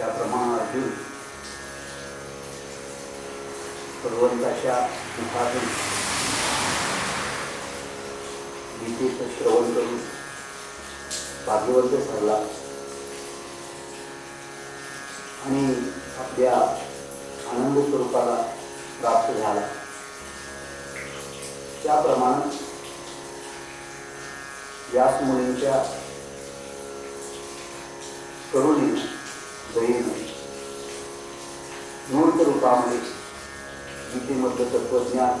त्याप्रमाणे अर्जुन भगवंताच्या मुखातून गीतेचं श्रवण करून भाग्यवंत ठरला. आणि आपल्या आनंद स्वरूपाला प्राप्त झाला. त्याप्रमाणे व्यास मुलींच्या करुणी दयेनं मूर्त रूपामध्ये गीतेमधलं तत्वज्ञान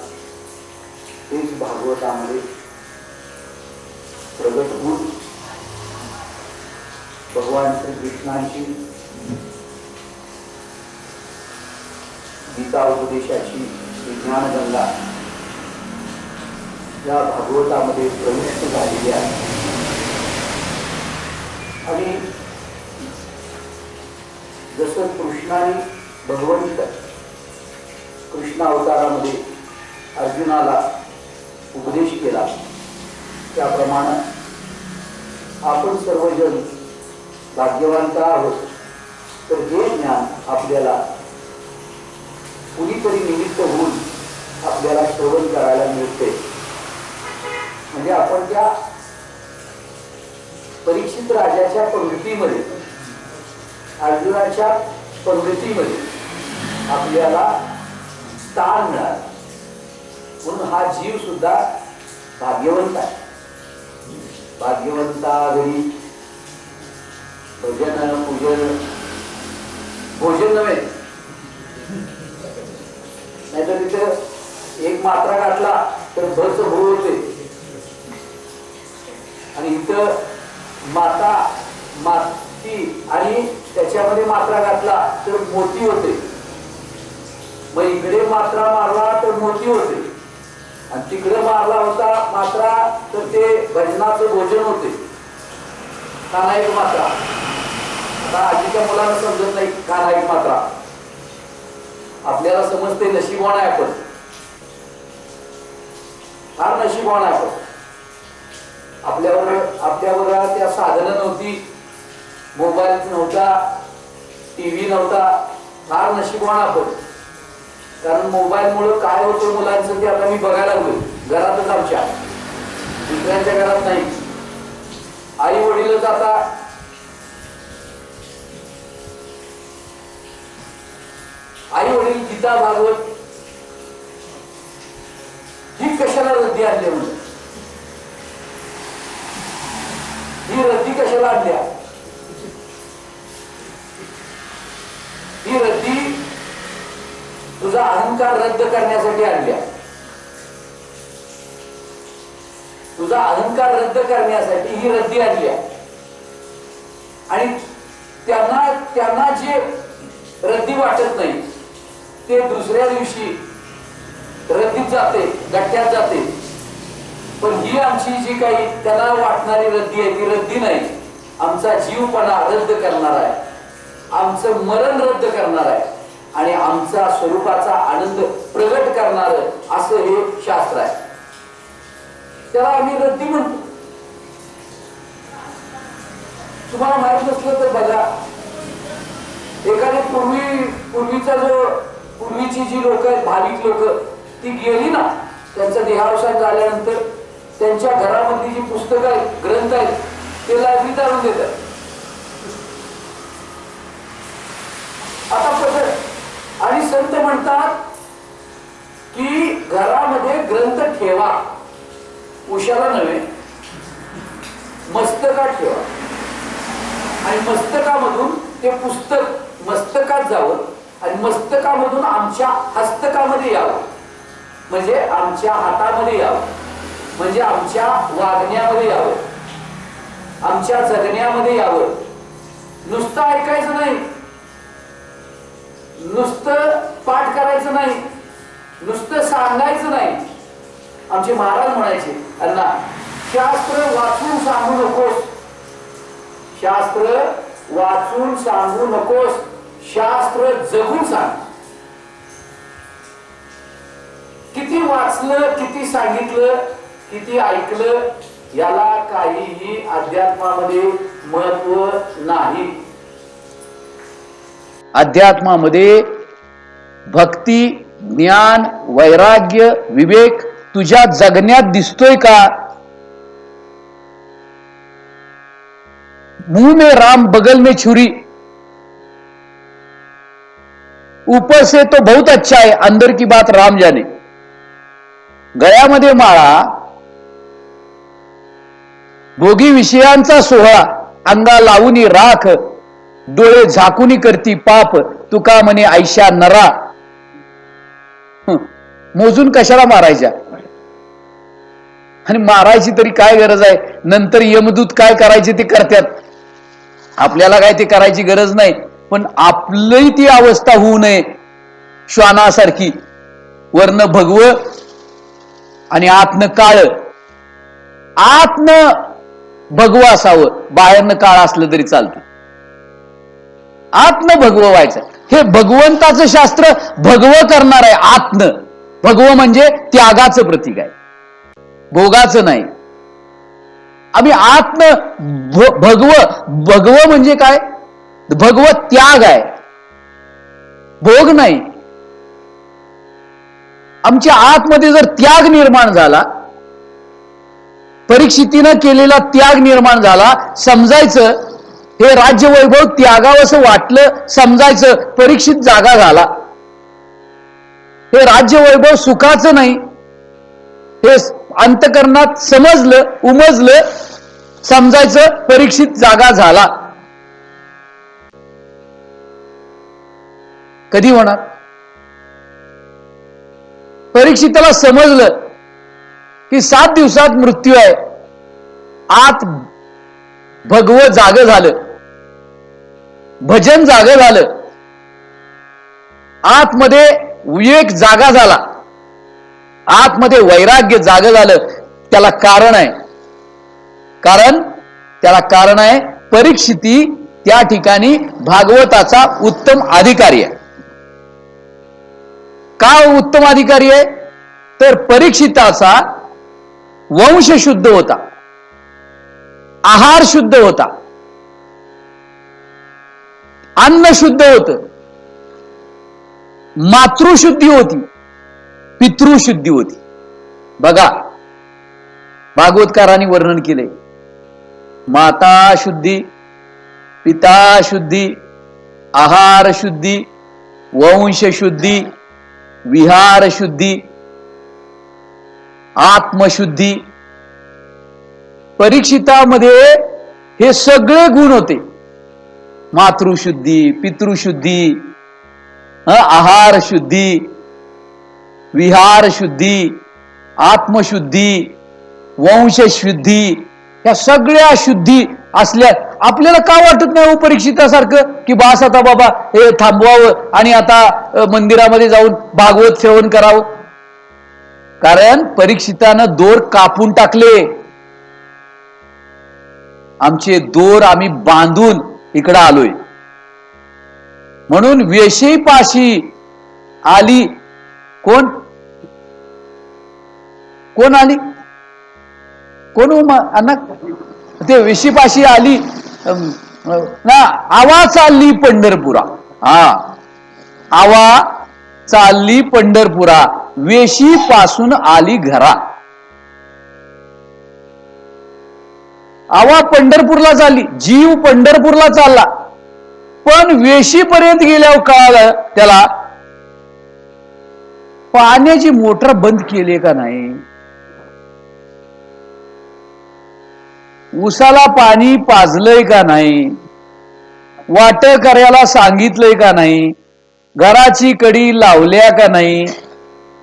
तेच भागवतामध्ये प्रगट होऊन भगवान श्रीकृष्णांची गीता उपदेशाची विज्ञानगंगा या भागवतामध्ये प्रविष्ट झालेली आहे. आणि जसं कृष्णाने भगवंत कृष्ण अवतारामध्ये अर्जुनाला उपदेश केला. त्याप्रमाणे आपण सर्वजण भाग्यवंत आहोत तर हे ज्ञान आपल्याला कुणीतरी निमित्त होऊन आपल्याला श्रवण करायला मिळते. म्हणजे आपण त्या परीक्षित राजाच्या प्रवृत्तीमध्ये अर्जुनाच्या प्रवृत्तीमध्ये आपल्याला स्थान मिळालं. म्हणून हा जीव सुद्धा भाग्यवंत आहे. भाग्यवंता घरी भजन पूजन भोजन नव्हे. नाहीतर तिथे एक मात्रा गाठला तर बस भू होते. आणि इथं माता माती आणि त्याच्यामध्ये मात्रा घातला तर मोती होते. मग इकडे मात्रा मारला तर मोती होते. आणि तिकडे मारला होता मात्रा तर ते भजनाचं भोजन होते. कानाईक मात्रा? आता आजीच्या मुलांना समजत नाही कानाईक मात्रा? आपल्याला समजते नशीबवान आहे आपण. फार नशीबवान आहे आपण. आपल्यावर आपल्यावर त्या साधनं नव्हती. मोबाईल नव्हता टीव्ही नव्हता फार नशीबवान आपण कारण मोबाईल मुळे काय होतं मुलांचं ते आता मी बघायला लागलो घरातच आमच्या. दुसऱ्यांच्या घरात नाही. आई वडीलच आता आई वडील गीता भागवत ही कशाला रद्दी आणली म्हणजे ही रद्दी कशाला आणल्या ही रद्दी तुझा अहंकार रद्द करण्यासाठी आणल्या. तुझा अहंकार रद्द करण्यासाठी ही रद्दी आणल्या. आणि त्यांना त्यांना जे रद्दी वाटत नाही ते दुसऱ्या दिवशी रद्दीत जाते गट्ट्यात जाते. पण ही आमची जी काही त्यांना वाटणारी रद्दी आहे ती रद्दी नाही. आमचा जीवपणा रद्द करणार आहे. आमचं मरण रद्द करणार आहे. आणि आमचा स्वरूपाचा आनंद प्रगट करणार असं हे शास्त्र आहे. त्याला आम्ही रद्दी म्हणतो. तुम्हाला माहीत नसलं तर बघा. एखादी पूर्वी पूर्वीचा जो पूर्वीची जी लोक आहेत भाविक लोक ती गेली ना त्यांचा देहावसान झाल्यानंतर त्यांच्या घरामधली जी पुस्तकं आहेत ग्रंथ आहेत ते लायब्ररीत आणून देतात. आता कसं आणि संत म्हणतात की घरामध्ये ग्रंथ ठेवा. उशाला नव्हे. मस्तकात ठेवा. आणि मस्तकामधून ते पुस्तक मस्तकात जावं आणि मस्तकामधून आमच्या हस्तकामध्ये यावं. म्हणजे आमच्या हातामध्ये यावं. म्हणजे आमच्या वागण्यामध्ये यावं. आमच्या जगण्यामध्ये यावं. नुसतं ऐकायचं नाही. नुसतं पाठ करायचं नाही नुसतं सांगायचं नाही. आमचे महाराज म्हणायचे अण्णा शास्त्र वाचून सांगू नकोस. शास्त्र वाचून सांगू नकोस. शास्त्र जगून सांग. किती वाचलं किती सांगितलं किती ऐकलं याला काहीही अध्यात्मामध्ये महत्त्व नाही. अध्यात्मामध्ये भक्ती ज्ञान वैराग्य विवेक तुझ्या जगण्यात दिसतोय का? मुंह में राम बगल में छुरी। ऊपर से तो बहुत अच्छा है अंदर की बात राम जाने। गळ्यामध्ये माळा भोगी विषयांचा सोहळा अंगा लावून राख डोळे झाकुनी करती पाप तुका म्हणे आयशा नरा. मोजून कशाला मारायच्या? आणि मारायची तरी काय गरज आहे? नंतर यमदूत काय करायचे ते करतात. आपल्याला काय ते करायची गरज नाही. पण आपली ती अवस्था होऊ नये श्वानासारखी. वर्ण भगव आणि आतनं काळ. आतनं भगव असावं. बाहेरनं काळ असलं तरी चालतं. आत्म भगव व्हायचं. हे भगवंताचं शास्त्र भगव करणार आहे आत्म. भगव म्हणजे त्यागाचं प्रतीक आहे. भोगाचं नाही. आम्ही आत्म भगव भगव म्हणजे काय? भगव त्याग आहे. भोग नाही. आमच्या आतमध्ये जर त्याग निर्माण झाला परीक्षितीनं केलेला त्याग निर्माण झाला समजायचं हे राज्य वैभव त्यागावंसं वाटलं समजायचं परीक्षित जागा झाला. हे राज्य वैभव सुखाचं नाही. हे अंतकरणात समजलं उमजलं समजायचं परीक्षित जागा झाला. कधी होणार? परीक्षिताला समजलं की सात दिवसात मृत्यू आहे. आत भगव जाग झालं. भजन जाग झालं. आतमध्ये विवेक जागा झाला. आतमध्ये वैराग्य जाग झालं. त्याला कारण आहे. कारण त्याला कारण आहे परीक्षिती त्या ठिकाणी भागवताचा उत्तम अधिकारी आहे. का उत्तम अधिकारी आहे? तर परीक्षिताचा वंश शुद्ध होता. आहार शुद्ध होता. अन्न शुद्ध होत. मातृशुद्धी होती. पितृशुद्धी होती. बघा भागवतकारांनी वर्णन केले माता शुद्धी पिता शुद्धी आहार शुद्धी वंश शुद्धी विहार शुद्धी आत्मशुद्धी. परीक्षितामध्ये हे सगळे गुण होते. मातृशुद्धी पितृशुद्धी आहार शुद्धी विहार शुद्धी आत्मशुद्धी वंशशुद्धी या सगळ्या शुद्धी असल्या आपल्याला का वाटत नाही हो परीक्षितासारखं? की बास आता बाबा हे थांबवावं आणि आता मंदिरामध्ये जाऊन भागवत सेवन करावं? कारण परीक्षितानं दोर कापून टाकले. आमचे दोर आम्ही बांधून इकडं आलोय. म्हणून वेशी पाशी आली कोण? कोण आली? कोण अण्णा ते वेशीपाशी आली ना आवा चालली पंढरपुरा. हा. आवा चालली पंढरपुरा. वेशी पासून आली घरा. आवा पंढरपूरला चालली जीव पंढरपूरला चालला. पण वेशीपर्यंत गेल्यावर कळालं त्याला पाण्याची मोटर बंद केली का नाही? उसाला पाणी पाजलंय का नाही? वाट करायला सांगितलंय का नाही? घराची कडी लावल्या का नाही?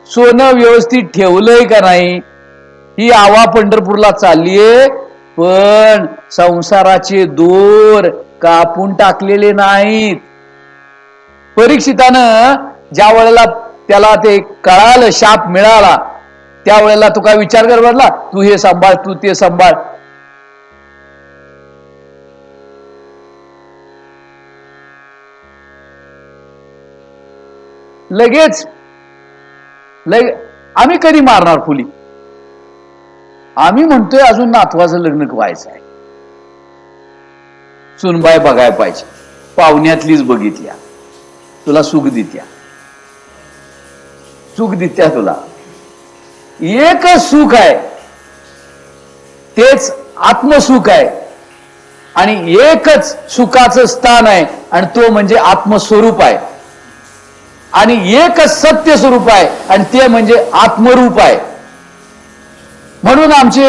सोनं व्यवस्थित ठेवलंय का नाही? ही आवा पंढरपूरला चाललीये. पण संसाराचे दोर कापून टाकलेले नाहीत. परीक्षितानं ज्या वेळेला त्याला ते कळालं शाप मिळाला त्यावेळेला तू काय विचार कर बदला तू हे सांभाळ तू ते सांभाळ. लगेच लगे आम्ही कधी मारणार फुली? आम्ही म्हणतोय अजून नातवाचं लग्न व्हायचं आहे. सुनबाई बघायला पाहिजे. पाहुण्यातलीच बघितल्या. तुला सुख दित्या. सुख दित्या तुला. एकच सुख आहे. तेच आत्मसुख आहे. आणि एकच सुखाचं स्थान आहे. आणि तो म्हणजे आत्मस्वरूप आहे. आणि एकच सत्य स्वरूप आहे. आणि ते म्हणजे आत्मरूप आहे. म्हणून आमचे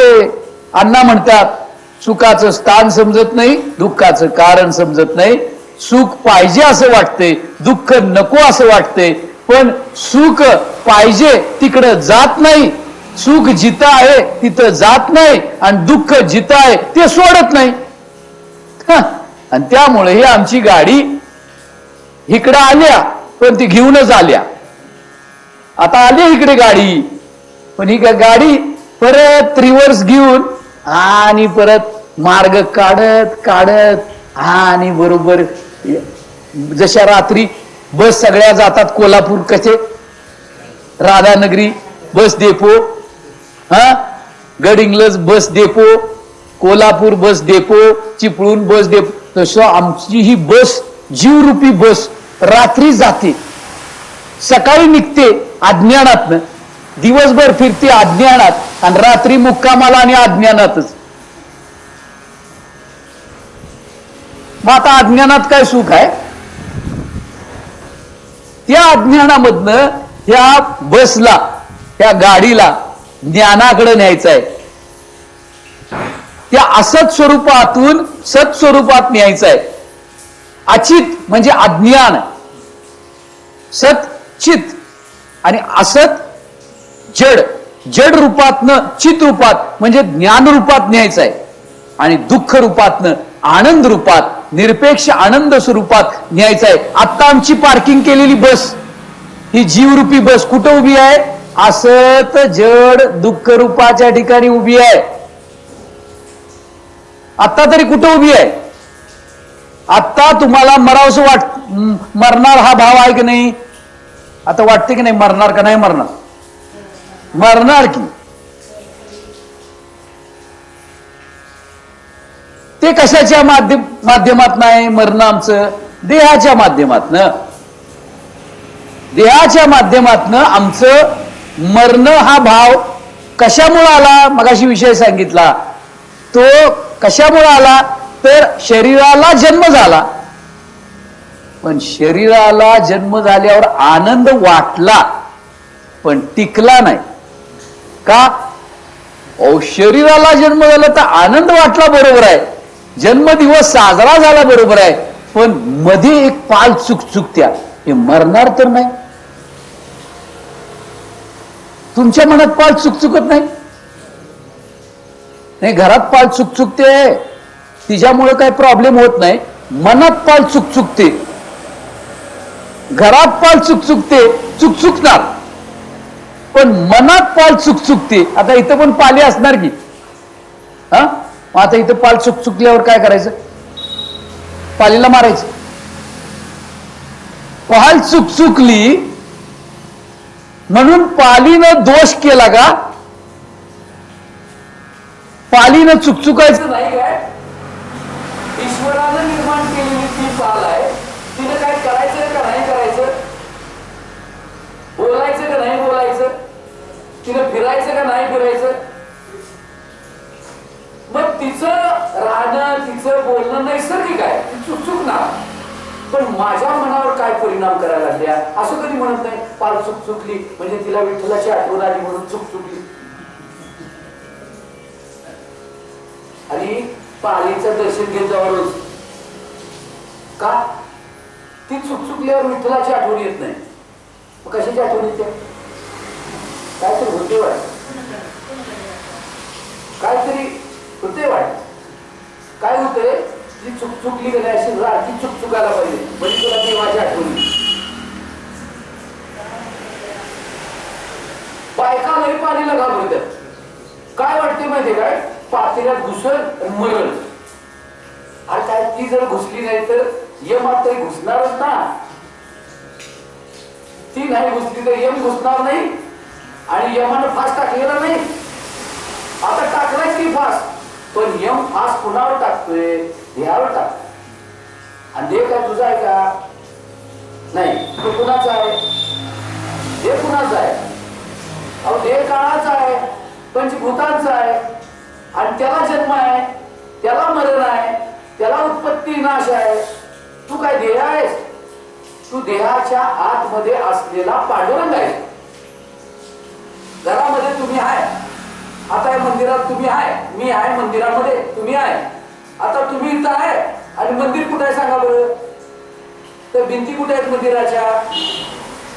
अण्णा म्हणतात सुखाचं स्थान समजत नाही दुःखाचं कारण समजत नाही. सुख पाहिजे असं वाटते दुःख नको असं वाटते पण सुख पाहिजे तिकडं जात नाही. सुख जिथं आहे तिथं जात नाही आणि दुःख जिथं आहे ते सोडत नाही. आणि त्यामुळे ही आमची गाडी इकडं आल्या पण ती घेऊनच आल्या. आता आली इकडे गाडी पण ही गाडी परत रिव्हर्स घेऊन आणि परत मार्ग काढत काढत आणि बरोबर जशा रात्री बस सगळ्या जातात कोल्हापूर कसे? राधानगरी बस डेपो हा? Gadhinglaj bus depot Kolhapur bus depot Chiplun bus depot तसं आमची ही बस जीवरूपी बस रात्री जाते. सकाळी निघते अज्ञानातनं. दिवसभर फिरती अज्ञानात आणि रात्री मुक्कामाला आणि अज्ञानातच. मग आता अज्ञानात काय सुख आहे? त्या अज्ञानामधनं ह्या बसला त्या गाडीला ज्ञानाकडे न्यायचं आहे. त्या असत स्वरूपातून सत्स्वरूपात न्यायचं आहे. अचित म्हणजे अज्ञान. सत चित आणि असत जड जड रूपातनं चित रूपात म्हणजे ज्ञान रूपात न्यायचं आहे. आणि दुःख रूपातनं आनंद रूपात निरपेक्ष आनंद स्वरूपात न्यायचं आहे. आता आमची पार्किंग केलेली बस ही जीवरूपी बस कुठं उभी आहे? असत जड दुःख रूपाच्या ठिकाणी उभी आहे. आत्ता तरी कुठं उभी आहे? आत्ता तुम्हाला मरावसं वाट मरणार हा भाव आहे की नाही? आता वाटते की नाही मरणार का नाही मरणार? मरणार की ते कशाच्या माध्यम माध्यमात नाही? मरण आमचं देहाच्या माध्यमातनं. देहाच्या माध्यमातनं आमचं मरण हा भाव कशामुळे आला? मगाशी विषय सांगितला. तो कशामुळे आला? तर शरीराला जन्म झाला. पण शरीराला जन्म झाल्यावर आनंद वाटला पण टिकला नाही. का? औ शरीराला जन्म झाला तर आनंद वाटला बरोबर आहे. जन्मदिवस साजरा झाला बरोबर आहे. पण मध्ये एक पाल चुक चुकत्या. हे मरणार तर नाही. तुमच्या मनात पाल चुकचुकत नाही? नाही घरात पाल चुक चुकते. तिच्यामुळे काही प्रॉब्लेम होत नाही. मनात पाल चुक चुकते. घरात पाल चुक चुकते. चुकचुकणार पण मनात पाल चुक चुकते. आता इथं पण पाली असणार की. हा? आता इथं पाल चुक चुकल्यावर काय करायचं? पालीला मारायचं. पाल चुकचुकली म्हणून पालीनं दोष केला का? पालीनं चुकचुकायचं नाही काय ईश्वरानं निर्माण केलेली ती पाल आहे तिने काय करायचं का नाही करायचं बोलायचं का नाही बोलायचं तिनं फिरायचं का नाही फिरायचं? मग तिचं राहणं तिचं बोलणं नैसर्गिक आहे. ती चुकचुक ना पण माझ्या मनावर काय परिणाम करायला लागल्या? असं कधी म्हणत नाही पाल चुक चुकली. म्हणजे तिला विठ्ठलाची आठवण आली म्हणून चुक चुकली. आणि पालीचं दर्शन घेत जवळच रोज का? ती चुकचुकल्यावर विठ्ठलाची आठवण येत नाही. मग कशाची आठवण येते? काहीतरी होते वाट काहीतरी होते वाट काय होते? जी चुक चुकली गेली अशी अशी ती चुक चुकायला पाहिजे. म्हणजे तुला ती आठवण येईल. बायका पाणी पाणीला घाबरतात. काय वाटते माहितीये काय? पातेल्यात घुसल आणि अरे काय ती जर घुसली नाही तर यम आता घुसणारच ना. ती नाही घुसली तर यम घुसणार नाही. आणि यमानं फास टाकलेला नाही. आता टाकलाय की फास पण यम फास कुणावर टाकतोय? देहावर टाकतोय. आणि देव काय तुझा आहे का? नाही तो कुणाचा आहे? देह कुणाचा आहे? अहो देह काळाचा आहे पंचभूतांचा आहे. आणि त्याला जन्म आहे त्याला मरण आहे त्याला उत्पत्ती नाश आहे. तू काय देह आहेस? तू देहाच्या आतमध्ये असलेला पांडुरंग आहे घरामध्ये तुम्ही आहे. आता या मंदिरात तुम्ही आहे. मी आहे मंदिरामध्ये तुम्ही आहे. आता तुम्ही इथं आहे. आणि मंदिर कुठे आहे सांगा बरं? तर भिंती कुठे आहेत मंदिराच्या?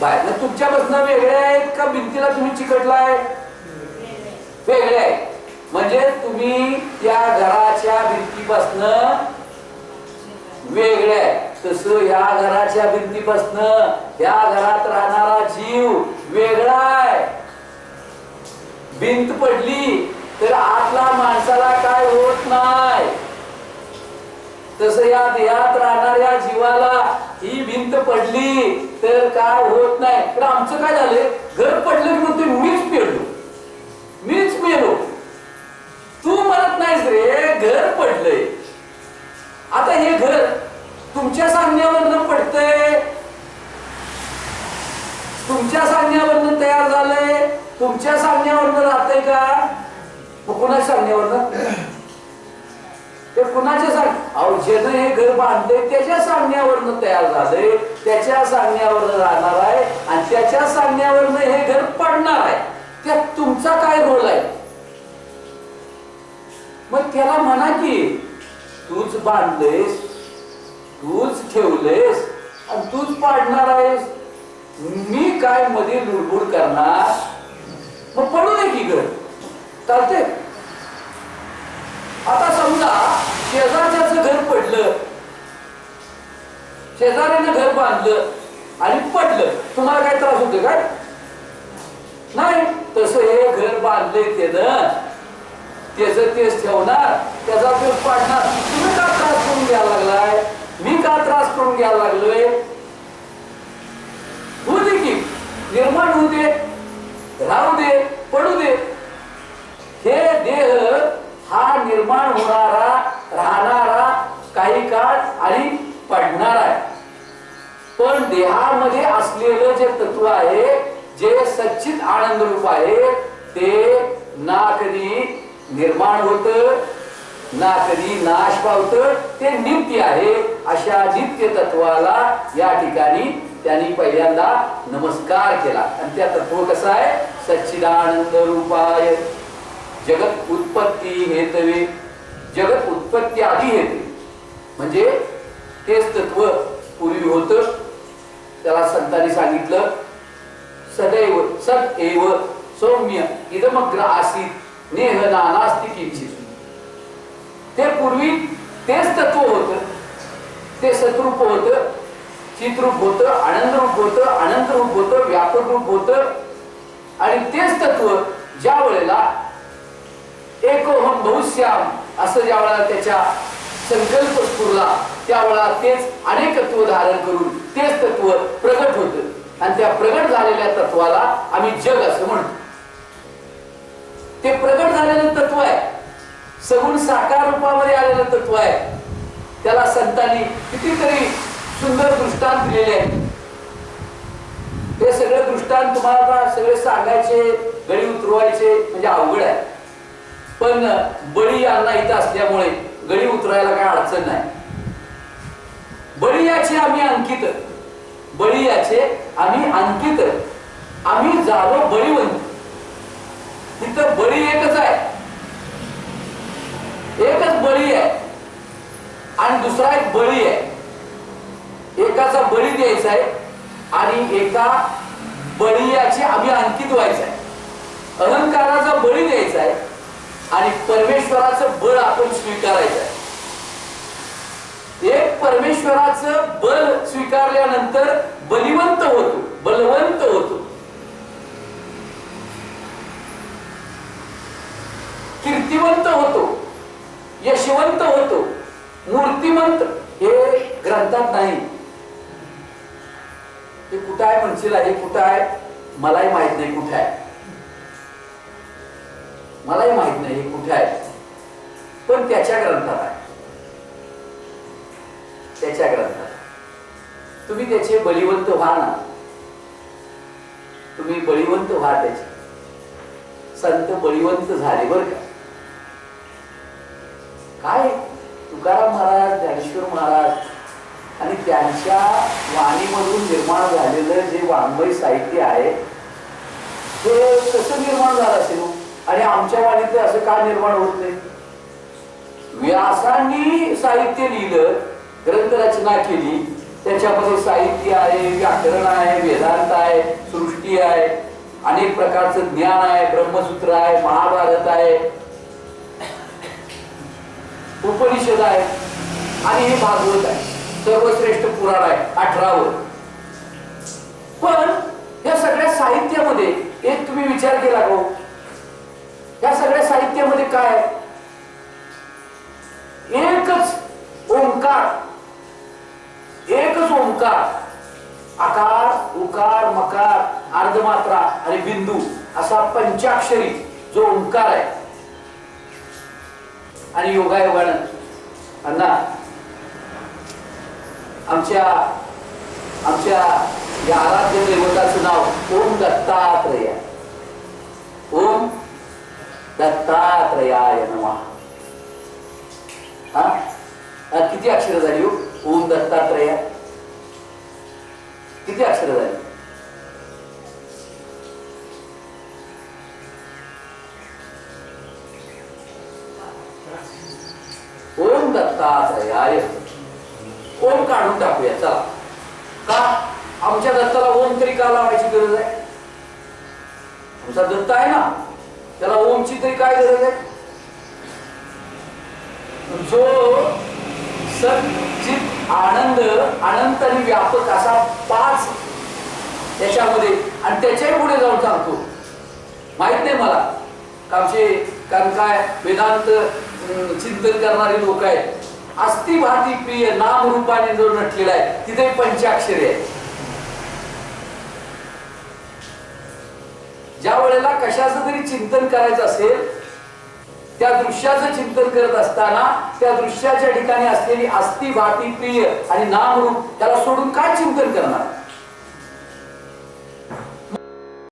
बाहेर तुमच्यापासून वेगळ्या आहेत का भिंतीला तुम्ही चिकटलाय? वेगळे आहे म्हणजे तुम्ही त्या घराच्या भिंतीपासनं वेगळे आहे तसं या घराच्या भिंतीपासनं या घरात राहणारा जीव वेगळा आहे. भिंत पडली तर आतला माणसाला काय होत नाही? तस या देहात राहणाऱ्या जीवाला ही भिंत पडली तर काय होत नाही? तर आमचं काय झालंय? घर पडलं की म्हणतोय मीच पेडलो मीच मेलो तू म्हणत नाहीस रे घर पडलंय. आता हे घर तुमच्या सांगण्यावरनं पडतंय. तुमच्या सांगण्यावर तुमच्या सांगण्यावरनं राहतंय का? कुणाच्या सांगण्यावरनं? ते कुणाच्या सांग? अहो ज्यानं हे घर बांधले त्याच्या सांगण्यावरनं तयार झालंय. त्याच्या सांगण्यावरनं राहणार आहे आणि त्याच्या सांगण्यावरनं हे घर पडणार आहे. त्यात तुमचा काय रोल आहे? मग त्याला म्हणा की तूच बांधलेस तूच ठेवलेस आणि तूच पाडणार आहेस. मी काय मध्ये लुडबुड करणार? मग पडू नये की गरज चालते आता समजा शेजारच्याच घर पडलं. शेजाऱ्यानं घर बांधलं आणि पडलं. तुम्हाला काय त्रास होतो काय? नाही तसं हे घर बांधले त्यानं. त्याच तेच ठेवणार त्याचा तेच पाडणार. तुम्ही का त्रास करून घ्यायला लागलाय? मी का त्रास करून घ्यायला लागलोय? होते दे की. निर्माण होऊ दे. राहू दे. हे देह हा निर्माण होणारा राहणारा काही काळ आणि पडणार आहे. पण देहामध्ये असलेलं जे तत्व आहे जे सच्चित आनंद रूप आहे ते ना कधी निर्माण होत ना कधी नाश पावत ते नित्य आहे अशा नित्य तत्वाला या ठिकाणी त्यांनी पहिल्यांदा नमस्कार केला. आणि त्या तत्व कसं आहे? सच्चिदानंद रूपाय. जगत उत्पत्ती हेतवे जगत उत्पत्ती आधी हेते म्हणजे तेच तत्व पूर्वी होत. त्याला संतांनी सांगितलं सदैव सत एव सौम्य इदमग्र आसीत नेह नानास्ती किंचित ते पूर्वी तेच तत्व होत. ते सतरूप होत चित्रूप होत आनंद रूप होत आनंद रूप होत व्यापक रूप होत. आणि तेच तत्व ज्या वेळेला एकोहम बहुश्याम असं ज्या वेळेला त्याच्या संकल्प स्फुरला त्यावेळेला तेच अनेकत्व धारण करून तेच तत्व प्रगट होत. आणि त्या प्रगट झालेल्या तत्वाला आम्ही जग असं म्हणतो. ते प्रगट झालेलं तत्व आहे. सगुण साकार रूपामध्ये आलेलं तत्व आहे. त्याला संतांनी कितीतरी सुंदर दृष्टांत दिलेले आहेत. ते सगळे दृष्टांत तुम्हाला सगळे सांगायचे गडी उतरवायचे म्हणजे अवघड आहे. पण बळी यांना इथं असल्यामुळे गडी उतरायला काय अडचण नाही. बळी याचे आम्ही अंकित बळी याचे आम्ही अंकित आम्ही झालो बळीवंत. तिथं बळी एकच आहे. एकच बळी आहे. आणि दुसरा एक बळी आहे. एकाचा बळी द्यायचा आहे आणि एका बळीयाचे आम्ही अंकित व्हायचं आहे. अहंकाराचा बळी द्यायचा आहे. आणि परमेश्वराचं बळ आपण स्वीकारायचं. एक परमेश्वराचं बल स्वीकारल्यानंतर बलिवंत होतो बलवंत होतो. कीर्तिवंत होतो यशवंत होतो मूर्तिमंत हे ग्रंथात नाही. ते कुठं आहे म्हणशील हे कुठं आहे? मलाही माहीत नाही कुठं आहे. मलाही माहीत नाही हे कुठे आहे. पण त्याच्या ग्रंथात आहे. त्याच्या ग्रंथात तुम्ही त्याचे बलिवंत व्हा ना. तुम्ही बळीवंत व्हा त्याचे. संत बळीवंत झाले बर का. काय? तुकाराम महाराज ज्ञानेश्वर महाराज आणि त्यांच्या वाणीमधून निर्माण झालेलं जे वाङ्मय साहित्य आहे ते कसं निर्माण झालं असेल हो? आणि आमच्या वाणीत असं का निर्माण होत नाही? व्यासांनी साहित्य लिहिलं ग्रंथरचना केली त्याच्यामध्ये साहित्य आहे व्याकरण आहे वेदांत आहे सृष्टी आहे अनेक प्रकारचं ज्ञान आहे ब्रह्मसूत्र आहे महाभारत आहे उपनिषद आहे आणि हे भागवत आहे. सर्वश्रेष्ठ पुराण आहे अठरावर पण या सगळ्या साहित्यामध्ये एक तुम्ही विचार केला का या सगळ्या साहित्यामध्ये काय एकच ओंकार एकच ओंकार आकार उकार मकार अर्धमात्रा आणि बिंदू असा पंचाक्षरी जो ओंकार आहे. आणि योगायोगानं अण्णा आमच्या आमच्या या आराध्य देवताचं नाव ओम दत्तात्रय ओम दत्तात्रयाय नमः. हा? किती अक्षर हो? झाली ओम दत्तात्रय. किती अक्षर झाली? ओम दत्तात्रयाय. ओम काढून टाकूया चला. का? आमच्या दत्ताला ओम तरी का लावायची गरज आहे? आमचा दत्त आहे ना? त्याला ओमची तरी काय गरज आहे? जो सचित आनंद अनंत आणि व्यापक असा पाच त्याच्यामध्ये आणि त्याच्याही पुढे जाऊन सांगतो. माहीत नाही मला. आमचे कारण काय वेदांत चिंतन करणारे लोक आहेत. अस्थिभाती प्रिय नाम रूपाने जो नटलेला आहे तिथे पंचाक्षरी आहे. ज्या वेळेला कशाचं तरी चिंतन करायचं असेल त्या दृश्याचं चिंतन करत असताना त्या दृश्याच्या ठिकाणी असलेली अस्ति भाती प्रिय आणि नामरूप त्याला सोडून काय चिंतन करणार?